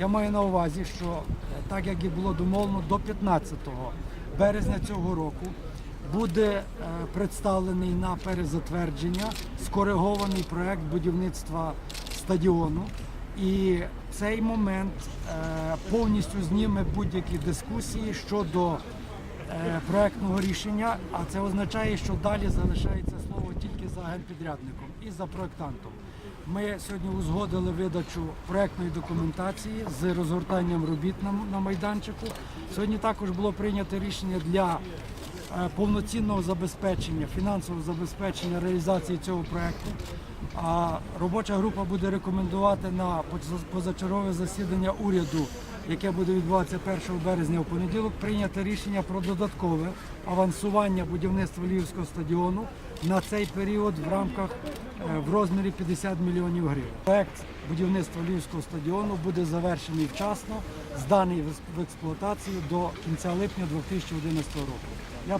Я маю на увазі, що е, так як і було домовлено, до 15 березня цього року буде е, представлений на перезатвердження скоригований проект будівництва стадіону. І цей момент е, повністю зніме будь-які дискусії щодо проектного рішення, а це означає, що далі залишається слово тільки за генпідрядником і за проектантом. Ми сьогодні узгодили видачу проектної документації з розгортанням робіт на, майданчику. Сьогодні також було прийнято рішення для е, повноцінного забезпечення, фінансового забезпечення реалізації цього проекту. А робоча група буде рекомендувати на позачергове засідання уряду, яке буде відбуватися 1 березня у понеділок, прийняти рішення про додаткове авансування будівництва Львівського стадіону на цей період в рамках е, в розмірі 50 мільйонів гривень. Проект будівництва Львівського стадіону буде завершений вчасно, зданий в експлуатацію до кінця липня 2011 року. Я